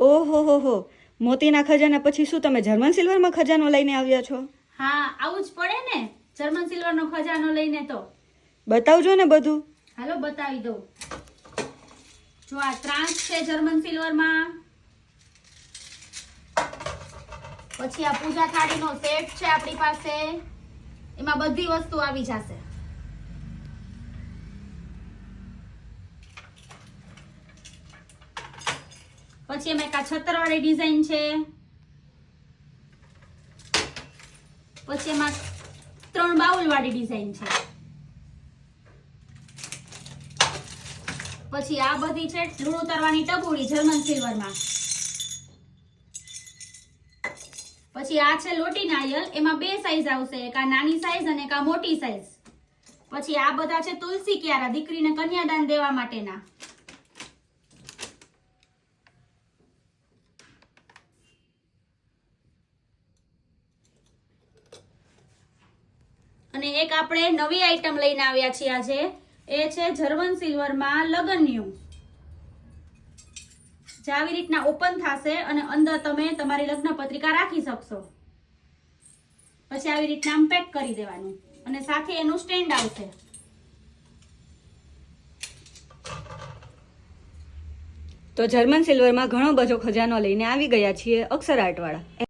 ઓહો હો હો. મોતીના ખજાના પછી શું તમે જર્મન સિલ્વરમાં ખજાનો લઈને આવ્યા છો? હા આવું જ પડે ને જર્મન સિલ્વરનો ખજાનો લઈને તો. બતાવજો ને બધું. હાલો બતાવી દઉં. જો આ ત્રાંસ છે જર્મન સિલ્વરમાં. પછી આ પૂજા થાળીનો સેટ છે આપણી પાસે. એમાં બધી વસ્તુ આવી જશે. પછી એમાં એક આ છતરવાળી ડિઝાઇન છે. પછી એમાં ત્રણ બાઉલ વાળી ડિઝાઇન છે. પછી આ બધી છે લૂણ ઉતારવાની ટબુડી જર્મન સિલ્વરમાં પછી આ છે લોટી નારિયેલ એમાં બે સાઈઝ આવશે, એક આ નાની સાઈઝ અને એક આ મોટી સાઈઝ પછી આ બધા છે તુલસી ક્યારા દીકરીને કન્યાદાન દેવા માટેના. અને એક આપણે નવી આઈટમ લઈને આવ્યા છીએ આજે. એ છે જર્મન સિલ્વરમાં લગન્યું જે આવી રીતના ઓપન થશે અને અંદર તમે તમારી લગ્ન પત્રિકા રાખી શકશો. પછી આવી રીતના આમ પેક કરી દેવાનું. અને સાથે એનું સ્ટેન્ડ આવશે. તો જર્મન સિલ્વરમાં ઘણો બધો ખજાનો લઈને આવી ગયા છીએ અક્ષર આર્ટવાળા.